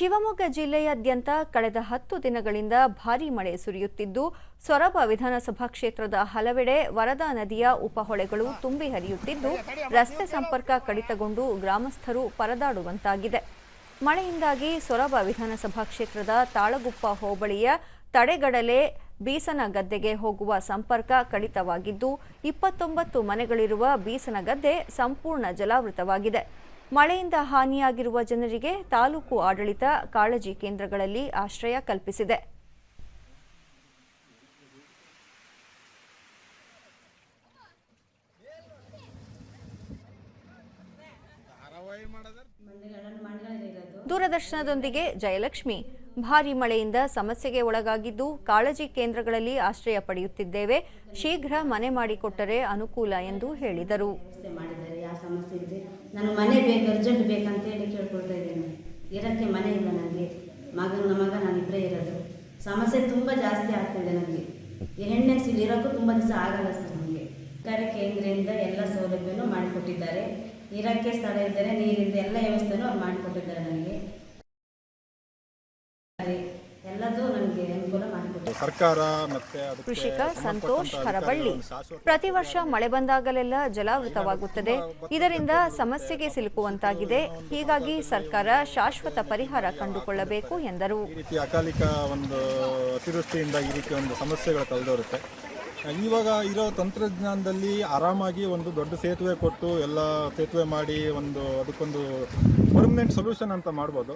ಶಿವಮೊಗ್ಗ ಜಿಲ್ಲೆಯಾದ್ಯಂತ ಕಳೆದ ಹತ್ತು ದಿನಗಳಿಂದ ಭಾರೀ ಮಳೆ ಸುರಿಯುತ್ತಿದ್ದು, ಸೊರಬ ವಿಧಾನಸಭಾ ಕ್ಷೇತ್ರದ ಹಲವೆಡೆ ವರದಾ ನದಿಯ ಉಪಹೊಳೆಗಳು ತುಂಬಿ ಹರಿಯುತ್ತಿದ್ದು, ರಸ್ತೆ ಸಂಪರ್ಕ ಕಡಿತಗೊಂಡು ಗ್ರಾಮಸ್ಥರು ಪರದಾಡುವಂತಾಗಿದೆ. ಮಳೆಯಿಂದಾಗಿ ಸೊರಬ ವಿಧಾನಸಭಾ ಕ್ಷೇತ್ರದ ತಾಳಗುಪ್ಪ ಹೋಬಳಿಯ ತಡೆಗಡಲೆ ಬೀಸನ ಗದ್ದೆಗೆ ಹೋಗುವ ಸಂಪರ್ಕ ಕಡಿತವಾಗಿದ್ದು, ಇಪ್ಪತ್ತೊಂಬತ್ತು ಮನೆಗಳಿರುವ ಬೀಸನ ಗದ್ದೆ ಸಂಪೂರ್ಣ ಜಲಾವೃತವಾಗಿದೆ. ಮಳೆಯಿಂದ ಹಾನಿಯಾಗಿರುವ ಜನರಿಗೆ ತಾಲೂಕು ಆಡಳಿತ, ಕಾಳಜಿ ಕೇಂದ್ರಗಳಲ್ಲಿ ಆಶ್ರಯ ಕಲ್ಪಿಸಿದೆ. ದೂರದರ್ಶನದೊಂದಿಗೆ ಜಯಲಕ್ಷ್ಮಿ. ಭಾರಿ ಮಳೆಯಿಂದ ಸಮಸ್ಯೆಗೆ ಒಳಗಾಗಿದ್ದು ಕಾಳಜಿ ಕೇಂದ್ರಗಳಲ್ಲಿ ಆಶ್ರಯ ಪಡೆಯುತ್ತಿದ್ದೇವೆ. ಶೀಘ್ರ ಮನೆ ಮಾಡಿಕೊಟ್ಟರೆ ಅನುಕೂಲ ಎಂದು ಹೇಳಿದರು. ಸಮಸ್ಯೆ ಇದೆ. ನಾನು ಮನೆ ಬೇಕು ಅರ್ಜೆಂಟ್ ಬೇಕಂತ ಹೇಳಿ ಕೇಳ್ಕೊಳ್ತಾ ಇದ್ದೇನೆ. ಇರೋಕ್ಕೆ ಮನೆ ಇಲ್ಲ ನನಗೆ. ಮಗನ ಮಗ ನಾನಿಬ್ಬರೇ ಇರೋದು. ಸಮಸ್ಯೆ ತುಂಬ ಜಾಸ್ತಿ ಆಗ್ತಿದೆ ನನಗೆ. ಈ ಹೆಣ್ಣೆ ಇಲ್ಲಿ ಇರೋಕ್ಕೂ ತುಂಬ ದಿವಸ ಆಗಲ್ಲ ಸರ್ ನಮಗೆ. ಸರ್ಕಾರಿ ಕೇಂದ್ರದಿಂದ ಎಲ್ಲ ಸೌಲಭ್ಯನೂ ಮಾಡಿಕೊಟ್ಟಿದ್ದಾರೆ. ಇರೋಕ್ಕೆ ಸ್ಥಳ ಇದ್ದರೆ ನೀರಿಂದ ಎಲ್ಲ ವ್ಯವಸ್ಥೆನೂ ಅವ್ರು ಮಾಡಿಕೊಟ್ಟಿದ್ದಾರೆ ನನಗೆ. ಎಲ್ಲದೂ ನನಗೆ ಸರ್ಕಾರ ಮತ್ತೆ ಕೃಷಿಕ ಸಂತೋಷ್ ಹರಬಳ್ಳಿ ಪ್ರತಿ ವರ್ಷ ಮಳೆ ಬಂದಾಗಲೆಲ್ಲ ಜಲಾವೃತವಾಗುತ್ತದೆ. ಇದರಿಂದ ಸಮಸ್ಯೆಗೆ ಸಿಲುಕುವಂತಾಗಿದೆ. ಹೀಗಾಗಿ ಸರ್ಕಾರ ಶಾಶ್ವತ ಪರಿಹಾರ ಕಂಡುಕೊಳ್ಳಬೇಕು ಎಂದರು. ಈ ರೀತಿ ಅಕಾಲಿಕ ಒಂದು ಅತಿವೃಷ್ಟಿಯಿಂದ ಈ ರೀತಿ ಒಂದು ಸಮಸ್ಯೆಗಳು ತಲೆದೋರುತ್ತೆ ಇವಾಗ ಇರೋ ತಂತ್ರಜ್ಞಾನದಲ್ಲಿ ಆರಾಮಾಗಿ ಒಂದು ದೊಡ್ಡ ಸೇತುವೆ ಕೊಟ್ಟು ಎಲ್ಲ ಸೇತುವೆ ಮಾಡಿ ಒಂದು ಅದಕ್ಕೊಂದು ಪರ್ಮನೆಂಟ್ ಸೊಲ್ಯೂಷನ್ ಅಂತ ಮಾಡ್ಬೋದು.